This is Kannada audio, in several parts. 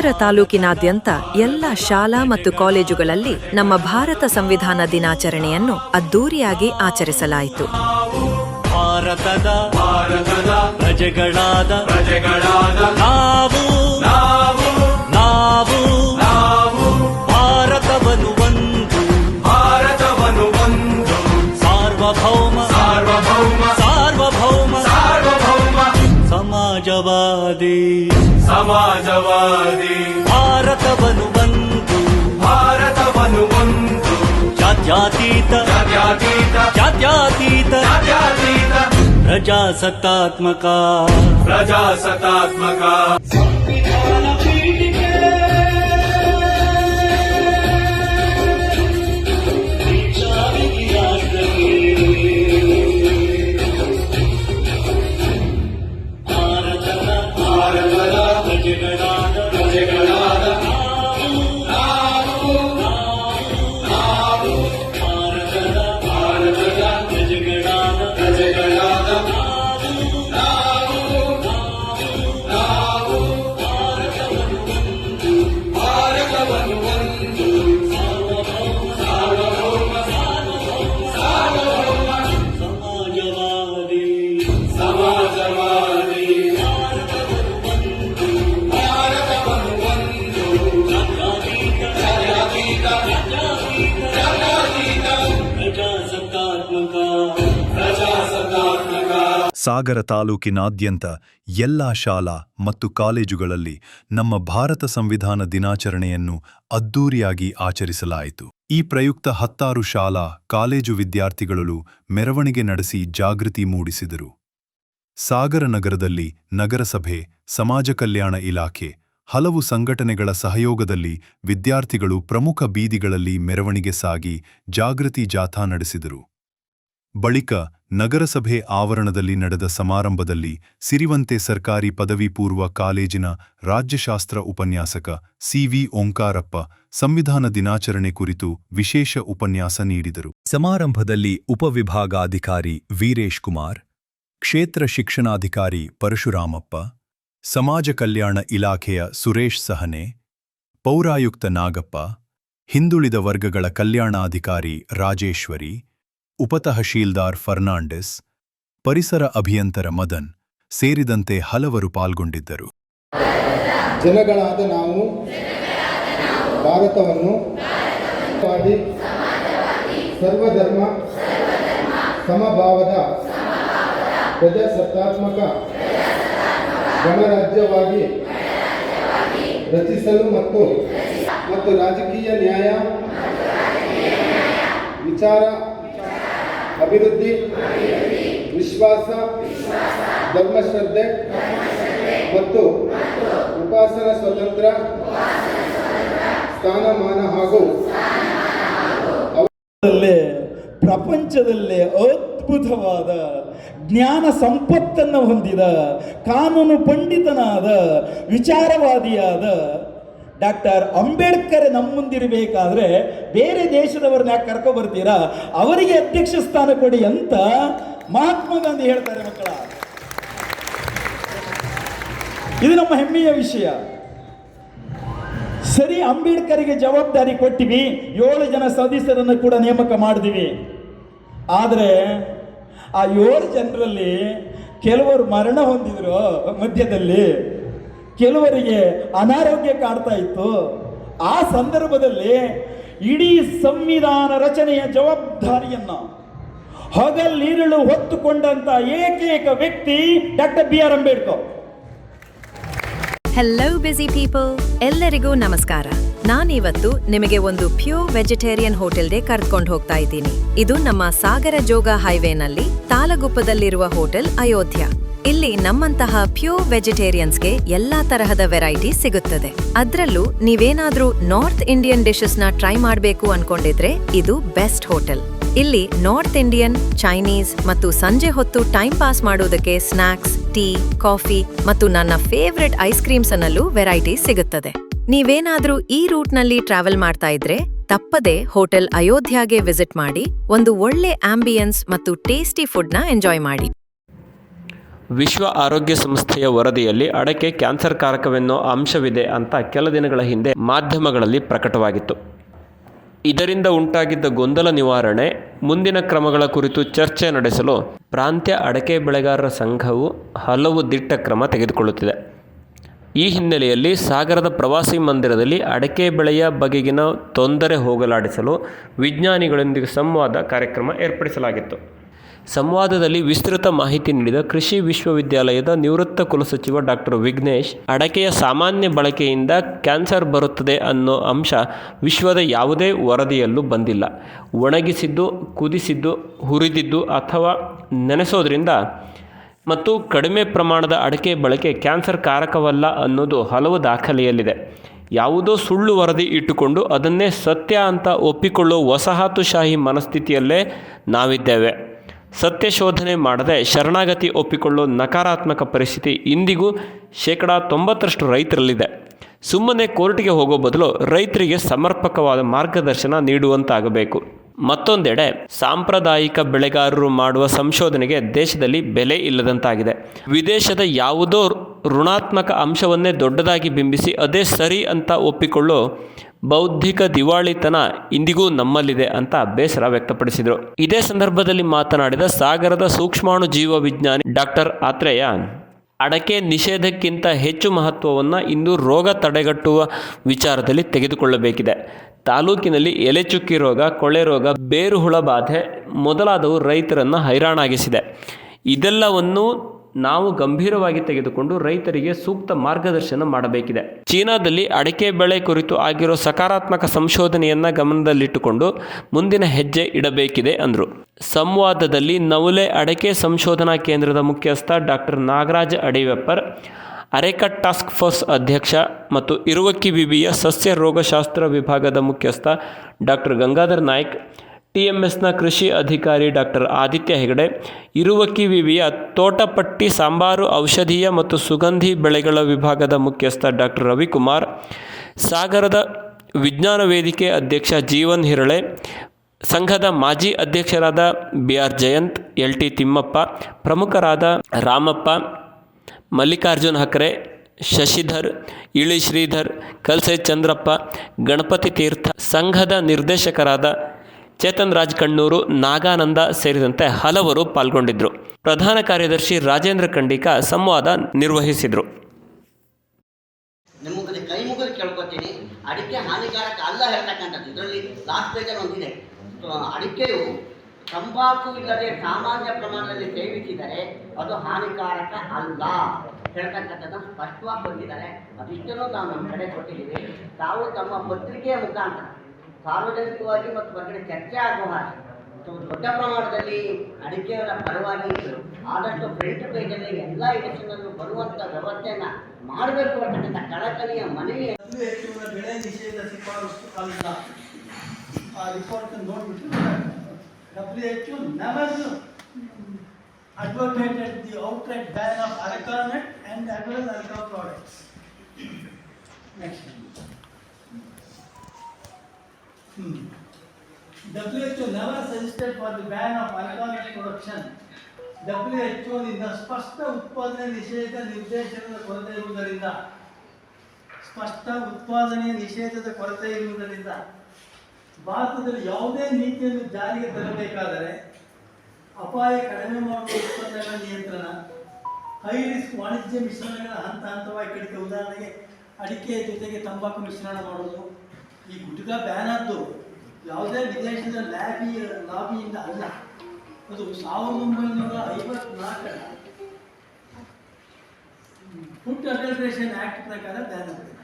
ಸಾಗರ ತಾಲೂಕಿನಾದ್ಯಂತ ಎಲ್ಲ ಶಾಲಾ ಮತ್ತು ಕಾಲೇಜುಗಳಲ್ಲಿ ನಮ್ಮ ಭಾರತ ಸಂವಿಧಾನ ದಿನಾಚರಣೆಯನ್ನು ಅದ್ದೂರಿಯಾಗಿ ಆಚರಿಸಲಾಯಿತು. ಭಾರತದ ಭಾರತದ ಪ್ರಜೆಗಳಾದ ಪ್ರಜೆಗಳಾದ ನಾವು ನಾವು ನಾವು ನಾವು ಭಾರತವನ್ನು ಒಂದು ಭಾರತವನ್ನು ಒಂದು ಸಾರ್ವಭೌಮ ಸಮಾಜವಾದಿ ಸಮಾಜವಾದಿ ಭಾರತವನ್ನು ಒಂದು ಭಾರತವನ್ನು ಒಂದು ಜಾತ್ಯತೀತ ಜಾತ್ಯತೀತ ಜಾತ್ಯತೀತ ಜಾತ್ಯತೀತ ಪ್ರಜಾಸತ್ತಾತ್ಮಕ ಪ್ರಜಾಸತ್ತಾತ್ಮಕ ಸಾಗರ ತಾಲೂಕಿನಾದ್ಯಂತ ಎಲ್ಲಾ ಶಾಲಾ ಮತ್ತು ಕಾಲೇಜುಗಳಲ್ಲಿ ನಮ್ಮ ಭಾರತ ಸಂವಿಧಾನ ದಿನಾಚರಣೆಯನ್ನು ಅದ್ದೂರಿಯಾಗಿ ಆಚರಿಸಲಾಯಿತು. ಈ ಪ್ರಯುಕ್ತ ಹತ್ತಾರು ಶಾಲಾ, ಕಾಲೇಜು ವಿದ್ಯಾರ್ಥಿಗಳು ಮೆರವಣಿಗೆ ನಡೆಸಿ ಜಾಗೃತಿ ಮೂಡಿಸಿದರು. ಸಾಗರ ನಗರದಲ್ಲಿ ನಗರಸಭೆ, ಸಮಾಜ ಕಲ್ಯಾಣ ಇಲಾಖೆ, ಹಲವು ಸಂಘಟನೆಗಳ ಸಹಯೋಗದಲ್ಲಿ ವಿದ್ಯಾರ್ಥಿಗಳು ಪ್ರಮುಖ ಬೀದಿಗಳಲ್ಲಿ ಮೆರವಣಿಗೆ ಸಾಗಿ ಜಾಗೃತಿ ಜಾಥಾ ನಡೆಸಿದರು. ಬಳಿಕ ನಗರಸಭೆ ಆವರಣದಲ್ಲಿ ನಡೆದ ಸಮಾರಂಭದಲ್ಲಿ ಸಿರಿವಂತೆ ಸರ್ಕಾರಿ ಪದವಿ ಪೂರ್ವ ಕಾಲೇಜಿನ ರಾಜ್ಯಶಾಸ್ತ್ರ ಉಪನ್ಯಾಸಕ ಸಿವಿ ಓಂಕಾರಪ್ಪ ಸಂವಿಧಾನ ದಿನಾಚರಣೆ ಕುರಿತು ವಿಶೇಷ ಉಪನ್ಯಾಸ ನೀಡಿದರು. ಸಮಾರಂಭದಲ್ಲಿ ಉಪವಿಭಾಗಾಧಿಕಾರಿ ವೀರೇಶ್ ಕುಮಾರ್, ಕ್ಷೇತ್ರ ಶಿಕ್ಷಣಾಧಿಕಾರಿ ಪರಶುರಾಮಪ್ಪ, ಸಮಾಜ ಕಲ್ಯಾಣ ಇಲಾಖೆಯ ಸುರೇಶ್ ಸಹನೆ, ಪೌರಾಯುಕ್ತ ನಾಗಪ್ಪ, ಹಿಂದುಳಿದ ವರ್ಗಗಳ ಕಲ್ಯಾಣಾಧಿಕಾರಿ ರಾಜೇಶ್ವರಿ ಉಪತಹಶೀಲ್ದಾರ್ ಫರ್ನಾಂಡಿಸ್, ಪರಿಸರ ಅಭಿಯಂತರ ಮದನ್ ಸೇರಿದಂತೆ ಹಲವರು ಪಾಲ್ಗೊಂಡಿದ್ದರು. ಜನಗಳಾದ ನಾವು ಭಾರತವನ್ನು ಸರ್ವಧರ್ಮ ಸಮಭಾವದ ಪ್ರಜಾಸತ್ತಾತ್ಮಕ ಗಣರಾಜ್ಯವಾಗಿ ರಚಿಸಲು ಮತ್ತು ಮತ್ತು ರಾಜಕೀಯ ನ್ಯಾಯ, ವಿಚಾರ ಅಭಿವೃದ್ಧಿ, ವಿಶ್ವಾಸ, ಧರ್ಮಶ್ರದ್ಧೆ ಮತ್ತು ಉಪಾಸನ ಸ್ವತಂತ್ರ, ಸ್ಥಾನಮಾನ ಹಾಗೂ ಪ್ರಪಂಚದಲ್ಲೇ ಅದ್ಭುತವಾದ ಜ್ಞಾನ ಸಂಪತ್ತನ್ನು ಹೊಂದಿದ ಕಾನೂನು ಪಂಡಿತನಾದ, ವಿಚಾರವಾದಿಯಾದ ಡಾಕ್ಟರ್ ಅಂಬೇಡ್ಕರ್ ನಮ್ಮ ಮುಂದಿರಬೇಕಾದ್ರೆ ಬೇರೆ ದೇಶದವ್ರನ್ನ ಯಾಕೆ ಕರ್ಕೊ ಬರ್ತೀರಾ? ಅವರಿಗೆ ಅಧ್ಯಕ್ಷ ಸ್ಥಾನ ಕೊಡಿ ಅಂತ ಮಹಾತ್ಮ ಗಾಂಧಿ ಹೇಳ್ತಾರೆ ಮಕ್ಕಳ. ಇದು ನಮ್ಮ ಹೆಮ್ಮೆಯ ವಿಷಯ. ಸರಿ, ಅಂಬೇಡ್ಕರ್ಗೆ ಜವಾಬ್ದಾರಿ ಕೊಟ್ಟಿವಿ. ಏಳು ಜನ ಸದಸ್ಯರನ್ನು ಕೂಡ ನೇಮಕ ಮಾಡಿದಿವಿ. ಆದರೆ ಆ ಏಳು ಜನರಲ್ಲಿ ಕೆಲವರು ಮರಣ ಹೊಂದಿದ್ರು ಮಧ್ಯದಲ್ಲಿ. ಕೆಲವರಿಗೆ ಅನಾರೋಗ್ಯ ಕಾಡ್ತಾ ಇತ್ತು. ಆ ಸಂದರ್ಭದಲ್ಲಿ ಇಡೀ ಸಂವಿಧಾನ ರಚನೆಯ ಜವಾಬ್ದಾರಿಯನ್ನು ಹಗಲಿರುಳು ಹೊತ್ತುಕೊಂಡಂತ ಏಕೈಕ ವ್ಯಕ್ತಿ doctor B R Ambedkar. Hello busy people ಎಲ್ಲರಿಗೂ ನಮಸ್ಕಾರ. ನಾನಿವತ್ತು ನಿಮಗೆ ಒಂದು ಪ್ಯೂರ್ ವೆಜಿಟೇರಿಯನ್ ಹೋಟೆಲ್ಗೆ ಕರ್ಕೊಂಡು ಹೋಗ್ತಾ ಇದ್ದೀನಿ. ಇದು ನಮ್ಮ ಸಾಗರ ಜೋಗ ಹೈವೇನಲ್ಲಿ ತಾಲಗುಪ್ಪದಲ್ಲಿರುವ ಹೋಟೆಲ್ ಅಯೋಧ್ಯ. ಇಲ್ಲಿ ನಮ್ಮಂತಹ ಪ್ಯೂರ್ ವೆಜಿಟೇರಿಯನ್ಸ್ಗೆ ಎಲ್ಲಾ ತರಹದ ವೆರೈಟಿ ಸಿಗುತ್ತದೆ. ಅದ್ರಲ್ಲೂ ನೀವೇನಾದ್ರೂ ನಾರ್ತ್ ಇಂಡಿಯನ್ ಡಿಶಸ್ನ ಟ್ರೈ ಮಾಡಬೇಕು ಅನ್ಕೊಂಡಿದ್ರೆ ಇದು ಬೆಸ್ಟ್ ಹೋಟೆಲ್. ಇಲ್ಲಿ ನಾರ್ತ್ ಇಂಡಿಯನ್, ಚೈನೀಸ್ ಮತ್ತು ಸಂಜೆ ಹೊತ್ತು ಟೈಮ್ ಪಾಸ್ ಮಾಡೋದಕ್ಕೆ ಸ್ನಾಕ್ಸ್, ಟೀ, ಕಾಫಿ ಮತ್ತು ನನ್ನ ಫೇವ್ರೆಟ್ ಐಸ್ ಕ್ರೀಮ್ಸ್ ಅನ್ನಲ್ಲೂ ವೆರೈಟಿ ಸಿಗುತ್ತದೆ. ನೀವೇನಾದ್ರೂ ಈ ರೂಟ್ನಲ್ಲಿ ಟ್ರಾವೆಲ್ ಮಾಡ್ತಾ ಇದ್ರೆ ತಪ್ಪದೆ ಹೋಟೆಲ್ ಅಯೋಧ್ಯಾಗೆ ವಿಸಿಟ್ ಮಾಡಿ, ಒಂದು ಒಳ್ಳೆ ಆಂಬಿಯನ್ಸ್ ಮತ್ತು ಟೇಸ್ಟಿ ಫುಡ್ನ ಎಂಜಾಯ್ ಮಾಡಿ. ವಿಶ್ವ ಆರೋಗ್ಯ ಸಂಸ್ಥೆಯ ವರದಿಯಲ್ಲಿ ಅಡಕೆ ಕ್ಯಾನ್ಸರ್ ಕಾರಕವೆನ್ನೋ ಅಂಶವಿದೆ ಅಂತ ಕೆಲ ದಿನಗಳ ಹಿಂದೆ ಮಾಧ್ಯಮಗಳಲ್ಲಿ ಪ್ರಕಟವಾಗಿತ್ತು. ಇದರಿಂದ ಉಂಟಾಗಿದ್ದ ಗೊಂದಲ ನಿವಾರಣೆ, ಮುಂದಿನ ಕ್ರಮಗಳ ಕುರಿತು ಚರ್ಚೆ ನಡೆಸಲು ಪ್ರಾಂತ್ಯ ಅಡಕೆ ಬೆಳೆಗಾರರ ಸಂಘವು ಹಲವು ದಿಟ್ಟ ಕ್ರಮ ತೆಗೆದುಕೊಳ್ಳುತ್ತಿದೆ. ಈ ಹಿನ್ನೆಲೆಯಲ್ಲಿ ಸಾಗರದ ಪ್ರವಾಸಿ ಮಂದಿರದಲ್ಲಿ ಅಡಕೆ ಬೆಳೆಯ ಬಗೆಗಿನ ತೊಂದರೆ ಹೋಗಲಾಡಿಸಲು ವಿಜ್ಞಾನಿಗಳೊಂದಿಗೆ ಸಂವಾದ ಕಾರ್ಯಕ್ರಮ ಏರ್ಪಡಿಸಲಾಗಿತ್ತು. ಸಂವಾದದಲ್ಲಿ ವಿಸ್ತೃತ ಮಾಹಿತಿ ನೀಡಿದ ಕೃಷಿ ವಿಶ್ವವಿದ್ಯಾಲಯದ ನಿವೃತ್ತ ಕುಲಸಚಿವ ಡಾಕ್ಟರ್ ವಿಘ್ನೇಶ್, ಅಡಕೆಯ ಸಾಮಾನ್ಯ ಬಳಕೆಯಿಂದ ಕ್ಯಾನ್ಸರ್ ಬರುತ್ತದೆ ಅನ್ನೋ ಅಂಶ ವಿಶ್ವದ ಯಾವುದೇ ವರದಿಯಲ್ಲೂ ಬಂದಿಲ್ಲ. ಒಣಗಿಸಿದ್ದು, ಕುದಿಸಿದ್ದು, ಹುರಿದಿದ್ದು ಅಥವಾ ನೆನೆಸೋದ್ರಿಂದ ಮತ್ತು ಕಡಿಮೆ ಪ್ರಮಾಣದ ಅಡಕೆ ಬಳಕೆ ಕ್ಯಾನ್ಸರ್ ಕಾರಕವಲ್ಲ ಅನ್ನೋದು ಹಲವು ದಾಖಲೆಯಲ್ಲಿದೆ. ಯಾವುದೋ ಸುಳ್ಳು ವರದಿ ಇಟ್ಟುಕೊಂಡು ಅದನ್ನೇ ಸತ್ಯ ಅಂತ ಒಪ್ಪಿಕೊಳ್ಳೋ ವಸಾಹತುಶಾಹಿ ಮನಸ್ಥಿತಿಯಲ್ಲೇ ನಾವಿದ್ದೇವೆ. ಸತ್ಯ ಶೋಧನೆ ಮಾಡದೆ ಶರಣಾಗತಿ ಒಪ್ಪಿಕೊಳ್ಳೋ ನಕಾರಾತ್ಮಕ ಪರಿಸ್ಥಿತಿ ಇಂದಿಗೂ ಶೇಕಡಾ ತೊಂಬತ್ತರಷ್ಟು ರೈತರಲ್ಲಿದೆ. ಸುಮ್ಮನೆ ಕೋರ್ಟಿಗೆ ಹೋಗೋ ಬದಲು ರೈತರಿಗೆ ಸಮರ್ಪಕವಾದ ಮಾರ್ಗದರ್ಶನ ನೀಡುವಂತಾಗಬೇಕು. ಮತ್ತೊಂದೆಡೆ ಸಾಂಪ್ರದಾಯಿಕ ಬೆಳೆಗಾರರು ಮಾಡುವ ಸಂಶೋಧನೆಗೆ ದೇಶದಲ್ಲಿ ಬೆಲೆ ಇಲ್ಲದಂತಾಗಿದೆ. ವಿದೇಶದ ಯಾವುದೋ ಋಣಾತ್ಮಕ ಅಂಶವನ್ನೇ ದೊಡ್ಡದಾಗಿ ಬಿಂಬಿಸಿ ಅದೇ ಸರಿ ಅಂತ ಒಪ್ಪಿಕೊಳ್ಳೋ ಬೌದ್ಧಿಕ ದಿವಾಳಿತನ ಇಂದಿಗೂ ನಮ್ಮಲ್ಲಿದೆ ಅಂತ ಬೇಸರ ವ್ಯಕ್ತಪಡಿಸಿದರು. ಇದೇ ಸಂದರ್ಭದಲ್ಲಿ ಮಾತನಾಡಿದ ಸಾಗರದ ಸೂಕ್ಷ್ಮಾಣು ಜೀವ ವಿಜ್ಞಾನಿ ಡಾಕ್ಟರ್ ಆತ್ರೇಯ, ಅಡಕೆ ನಿಷೇಧಕ್ಕಿಂತ ಹೆಚ್ಚು ಮಹತ್ವವನ್ನು ಇಂದು ರೋಗ ತಡೆಗಟ್ಟುವ ವಿಚಾರದಲ್ಲಿ ತೆಗೆದುಕೊಳ್ಳಬೇಕಿದೆ. ತಾಲೂಕಿನಲ್ಲಿ ಎಲೆಚುಕ್ಕಿ ರೋಗ, ಕೊಳೆ ರೋಗ, ಬೇರುಹುಳ ಬಾಧೆ ಮೊದಲಾದವು ರೈತರನ್ನು ಹೈರಾಣಾಗಿಸಿದೆ. ಇದೆಲ್ಲವನ್ನು ನಾವು ಗಂಭೀರವಾಗಿ ತೆಗೆದುಕೊಂಡು ರೈತರಿಗೆ ಸೂಕ್ತ ಮಾರ್ಗದರ್ಶನ ಮಾಡಬೇಕಿದೆ. ಚೀನಾದಲ್ಲಿ ಅಡಿಕೆ ಬೆಳೆ ಕುರಿತು ಆಗಿರೋ ಸಕಾರಾತ್ಮಕ ಸಂಶೋಧನೆಯನ್ನ ಗಮನದಲ್ಲಿಟ್ಟುಕೊಂಡು ಮುಂದಿನ ಹೆಜ್ಜೆ ಇಡಬೇಕಿದೆ ಅಂದರು. ಸಂವಾದದಲ್ಲಿ ನವುಲೆ ಅಡಕೆ ಸಂಶೋಧನಾ ಕೇಂದ್ರದ ಮುಖ್ಯಸ್ಥ ಡಾಕ್ಟರ್ ನಾಗರಾಜ್ ಅಡಿವೆಪ್ಪರ್, ಅರೆಕಟ್ ಟಾಸ್ಕ್ ಫೋರ್ಸ್ ಅಧ್ಯಕ್ಷ ಮತ್ತು ಇರುವಕ್ಕಿ ವಿವಿಯ ಸಸ್ಯ ರೋಗಶಾಸ್ತ್ರ ವಿಭಾಗದ ಮುಖ್ಯಸ್ಥ ಡಾಕ್ಟರ್ ಗಂಗಾಧರ್ ನಾಯ್ಕ್ ಟಿಎಂಎಸ್ನ ಕೃಷಿ ಅಧಿಕಾರಿ ಡಾಕ್ಟರ್ ಆದಿತ್ಯ ಹೆಗಡೆ ಇರುವಕ್ಕಿ ವಿವಿಯ ತೋಟಪಟ್ಟಿ, ಸಾಂಬಾರು, ಔಷಧೀಯ ಮತ್ತು ಸುಗಂಧಿ ಬೆಳೆಗಳ ವಿಭಾಗದ ಮುಖ್ಯಸ್ಥ ಡಾಕ್ಟರ್ ರವಿಕುಮಾರ್, ಸಾಗರದ ವಿಜ್ಞಾನ ವೇದಿಕೆ ಅಧ್ಯಕ್ಷ ಜೀವನ್ ಹಿರಳೆ, ಸಂಘದ ಮಾಜಿ ಅಧ್ಯಕ್ಷರಾದ B R Jayanth L T Thimmappa, ಪ್ರಮುಖರಾದ ರಾಮಪ್ಪ, ಮಲ್ಲಿಕಾರ್ಜುನ್ ಹಕ್ರೆ, ಶಶಿಧರ್, ಇಳಿ ಶ್ರೀಧರ್ ಕಲ್ಸೆ ಚಂದ್ರಪ್ಪ ಗಣಪತಿ ತೀರ್ಥ, ಸಂಘದ ನಿರ್ದೇಶಕರಾದ ಚೇತನ್ ರಾಜ್ ಕಣ್ಣೂರು, ನಾಗಾನಂದ ಸೇರಿದಂತೆ ಹಲವರು ಪಾಲ್ಗೊಂಡಿದ್ದರು ಪ್ರಧಾನ ಕಾರ್ಯದರ್ಶಿ ರಾಜೇಂದ್ರ ಖಂಡಿಕ ಸಂವಾದ ನಿರ್ವಹಿಸಿದರು. ಕೈ ಕೇಳ್ಕೊತೀನಿ. ಅಡಿಕೆ ಹಾನಿಕಾರಕ ಅಲ್ಲ ಹೇಳ್ತಕ್ಕಂಥದ್ದು. ಇದರಲ್ಲಿ ಲಾಸ್ಟ್ ಒಂದಿದೆ. ಅಡಿಕೆಯು ತಂಬಾಕು ಇಲ್ಲದೆ ಸಾಮಾನ್ಯ ಪ್ರಮಾಣದಲ್ಲಿ ಸೇವಿಸಿದರೆ ಅದು ಹಾನಿಕಾರಕ ಅಲ್ಲ ಹೇಳ್ತಕ್ಕಂಥದ್ದನ್ನು ಸ್ಪಷ್ಟವಾಗಿ ಬಂದಿದ್ದಾರೆ ಅದಿಷ್ಟನ್ನು ನಾವು ನಮ್ಮ ಕಡೆ ಕೊಟ್ಟಿದ್ದೀವಿ. ತಾವು ತಮ್ಮ ಪತ್ರಿಕೆಯ ಮುಖಾಂತರ ಸಾರ್ವಜನಿಕವಾಗಿ ಮತ್ತು ಹೊರಗಡೆ ಚರ್ಚೆ ಆಗುವ ಹಾಗೆ ದೊಡ್ಡ ಪ್ರಮಾಣದಲ್ಲಿ ಅಡಿಕೆಯವರ ಪರವಾಗಿ ಆದಷ್ಟು ಫ್ರಂಟ್ ಪೇಜಲ್ಲಿ ಎಲ್ಲ ಎಡಿಷನಲ್ಲೂ ಬರುವಂಥ ವ್ಯವಸ್ಥೆಯನ್ನ ಮಾಡಬೇಕು ಅಂತಕ್ಕಂಥ ಕಳಕಳಿಯ ಮನವಿ ಬೆಳೆ ನಿಷೇಧ ಶಿಫಾರಸು ಕಾಲಿಲ್ಲ ಆ ರಿಪೋರ್ಟ್ ನೋಡ್ಬಿಟ್ಟು W H never advocated the outright ban of Aracanate and as well as alcohol products. WHO never suggested for the ban of alcoholic production. WHO ನಿಂದ ಸ್ಪಷ್ಟ ಉತ್ಪಾದನೆ ನಿಷೇಧ ನಿರ್ದೇಶನದ ಕೊರತೆ ಇರುವುದರಿಂದ, ಸ್ಪಷ್ಟ ಉತ್ಪಾದನೆಯ ನಿಷೇಧದ ಕೊರತೆ ಇರುವುದರಿಂದ ಭಾರತದಲ್ಲಿ ಯಾವುದೇ ನೀತಿಯನ್ನು ಜಾರಿಗೆ ತರಬೇಕಾದರೆ ಅಪಾಯ ಕಡಿಮೆ ಮಾಡುವ ಉತ್ಪನ್ನಗಳ ನಿಯಂತ್ರಣ ಹೈ ರಿಸ್ಕ್ ವಾಣಿಜ್ಯ ಮಿಶ್ರಣಗಳ ಹಂತ ಹಂತವಾಗಿ ಕಡಿತ ಉದಾಹರಣೆಗೆ ಅಡಿಕೆ ಜೊತೆಗೆ ತಂಬಾಕು ಮಿಶ್ರಣ ಮಾಡೋದು ಈ ಗುಟ್ಕಾ ಬ್ಯಾನ್ ಆದ್ದು ಯಾವುದೇ ವಿದೇಶದ ಲ್ಯಾಬಿ ಲಾಬಿಯಿಂದ ಅಲ್ಲ. ಅದು ಸಾವಿರದ ಒಂಬೈನೂರ ಐವತ್ನಾಲ್ಕರ ಫುಡ್ ಅಡಲ್ಟ್ರೇಷನ್ ಆಕ್ಟ್ ಪ್ರಕಾರ ಬ್ಯಾನ್ ಆಗಿದೆ.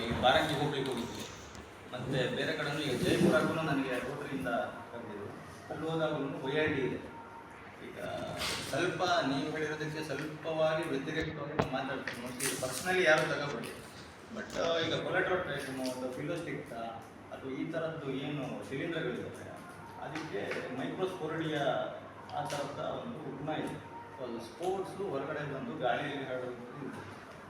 ಈ ಬಾರಂಗಿ ಹೋಗ್ಲಿಕ್ಕೆ ಹೋಗಿದ್ವಿ ಮತ್ತೆ ಬೇರೆ ಕಡೆನೂ ಈಗ ಜೈಪುರಕ್ಕೂ ನನಗೆ ರೋಟರಿಯಿಂದ ಕರೆದಿದ್ರು ಅಲ್ಲಿ ಹೋದಾಗಲೂ ಒಯ್ಯಾಡಿ ಇದೆ. ಈಗ ಸ್ವಲ್ಪ ನೀವು ಹೇಳಿರೋದಕ್ಕೆ ಸ್ವಲ್ಪವಾಗಿ ವ್ಯತಿರಿಕ್ತವಾಗಿ ನಾವು ಮಾತಾಡ್ತೀವಿ ಮೋಸ್ಟ್ಲಿ ಪರ್ಸ್ನಲಿ ಯಾರು ತಗೋಬೇಡಿ. ಬಟ್ ಈಗ ಕೊಲೆಟ್ರೋಲ್ ಟೈಮ್ ಒಂದು ಫಿಲೋಸ್ಟಿಕ್ ಅದು ಈ ಥರದ್ದು ಏನು ಸಿಲಿಂಡರ್ಗಳಿರುತ್ತೆ ಅದಕ್ಕೆ ಮೈಕ್ರೋಸ್ಪೋರಿಡಿಯ ಆ ಥರದ ಒಂದು ಗುಣ ಇದೆ. ಸೊ ಅದು ಸ್ಪೋರ್ಟ್ಸು ಹೊರಗಡೆ ಬಂದು ಗಾಳಿಯಲ್ಲಿ ಹಾಡೋದು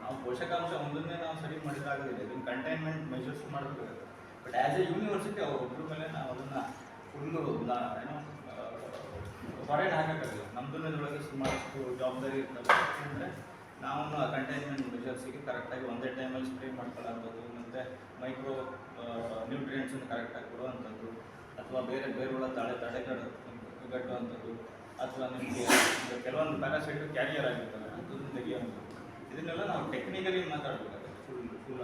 ನಾವು ಪೋಷಕಾಂಶ ಒಂದನ್ನೇ ನಾವು ಸರಿ ಮಾಡಿದಾಗಲಿದೆ ಇದನ್ನು ಕಂಟೈನ್ಮೆಂಟ್ ಮೆಷರ್ಸ್ ಮಾಡಬೇಕು ಬಟ್ ಆ್ಯಸ್ ಎ ಯೂನಿವರ್ಸಿಟಿ ಅವ್ರ ಒಬ್ಬರ ಮೇಲೆ ನಾವು ಅದನ್ನು ಫುಲ್ಲು ಏನೋ ಫಾರಿನ್ ಹಾಕೋಕ್ಕಾಗಲ್ಲ. ನಮ್ದು ಇದ್ರೊಳಗೆ ಸುಮಾರಷ್ಟು ಜವಾಬ್ದಾರಿ ಇರ್ತದೆ. ಅಂದರೆ ನಾವು ಆ ಕಂಟೈನ್ಮೆಂಟ್ ಮೆಷರ್ಸಿಗೆ ಕರೆಕ್ಟಾಗಿ ಒಂದೇ ಟೈಮಲ್ಲಿ ಸ್ಪ್ರೇ ಮಾಡ್ಕೊಳ್ಳೋದು ಮತ್ತು ಮೈಕ್ರೋ ನ್ಯೂಟ್ರಿಯೆಂಟ್ಸನ್ನು ಕರೆಕ್ಟಾಗಿ ಕೊಡುವಂಥದ್ದು, ಅಥವಾ ಬೇರೆ ಬೇರೆಗಳ ತಡೆ ತಡೆಗಡ ಕಟ್ಟುವಂಥದ್ದು ಅಥವಾ ನಿಮಗೆ ಕೆಲವೊಂದು ಪ್ಯಾರಾಸೈಟ್ ಕ್ಯಾರಿಯರ್ ಆಗಿರ್ತವೆ ಅದನ್ನು ತೆಗೆಯುವಂಥದ್ದು. ಇದನ್ನೆಲ್ಲ ನಾವು ಟೆಕ್ನಿಕಲಿ ಮಾತಾಡಬೇಕಾಗುತ್ತೆ ಫುಲ್ ಫುಲ್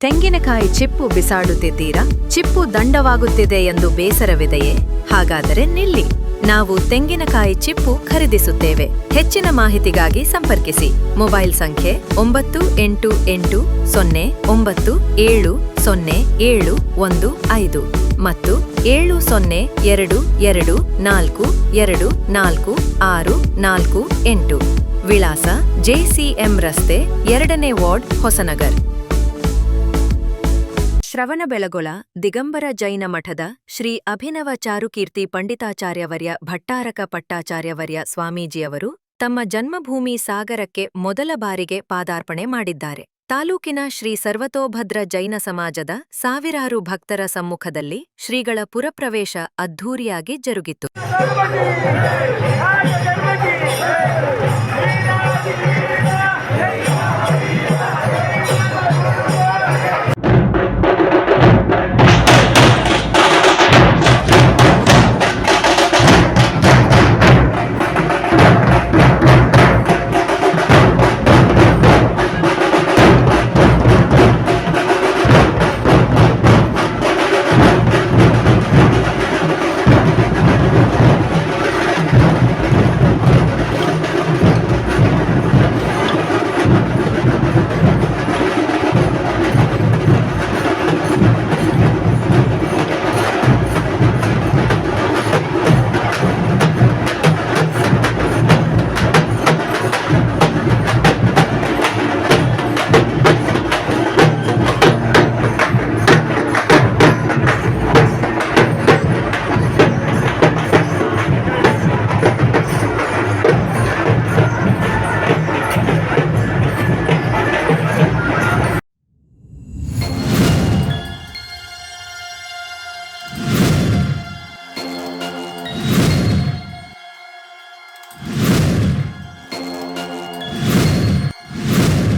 ತೆಂಗಿನಕಾಯಿ ಚಿಪ್ಪು ಬಿಸಾಡುತ್ತಿದ್ದೀರಾ? ಚಿಪ್ಪು ದಂಡವಾಗುತ್ತಿದೆ ಎಂದು ಬೇಸರವಿದೆಯೇ? ಹಾಗಾದರೆ ನಿಲ್ಲಿ. ನಾವು ತೆಂಗಿನಕಾಯಿ ಚಿಪ್ಪು ಖರೀದಿಸುತ್ತೇವೆ. ಹೆಚ್ಚಿನ ಮಾಹಿತಿಗಾಗಿ ಸಂಪರ್ಕಿಸಿ. ಮೊಬೈಲ್ ಸಂಖ್ಯೆ ಒಂಬತ್ತು ಎಂಟು ಎಂಟು ಸೊನ್ನೆ ಒಂಬತ್ತು ಏಳು ಸೊನ್ನೆ ಏಳು ಒಂದು ಐದು ಮತ್ತು ಏಳು ಸೊನ್ನೆ ಎರಡು ಎರಡು ನಾಲ್ಕು ಎರಡು ನಾಲ್ಕು ಆರು ನಾಲ್ಕು ಎಂಟು. ವಿಳಾಸ ಜೆಸಿಎಂ ರಸ್ತೆ ಎರಡನೇ ವಾರ್ಡ್ ಹೊಸನಗರ್. ಶ್ರವಣಬೆಳಗೊಳ ದಿಗಂಬರ ಜೈನ ಮಠದ ಶ್ರೀ ಅಭಿನವ ಚಾರುಕೀರ್ತಿ ಪಂಡಿತಾಚಾರ್ಯವರ್ಯ ಭಟ್ಟಾರಕ ಪಟ್ಟಾಚಾರ್ಯವರ್ಯ ಸ್ವಾಮೀಜಿಯವರು ತಮ್ಮ ಜನ್ಮಭೂಮಿ ಸಾಗರಕ್ಕೆ ಮೊದಲ ಬಾರಿಗೆ ಪಾದಾರ್ಪಣೆ ಮಾಡಿದ್ದಾರೆ. ತಾಲೂಕಿನ ಶ್ರೀ ಸರ್ವತೋಭದ್ರ ಜೈನ ಸಮಾಜದ ಸಾವಿರಾರು ಭಕ್ತರ ಸಮ್ಮುಖದಲ್ಲಿ ಶ್ರೀಗಳ ಪುರಪ್ರವೇಶ ಅದ್ಧೂರಿಯಾಗಿ ಜರುಗಿತು.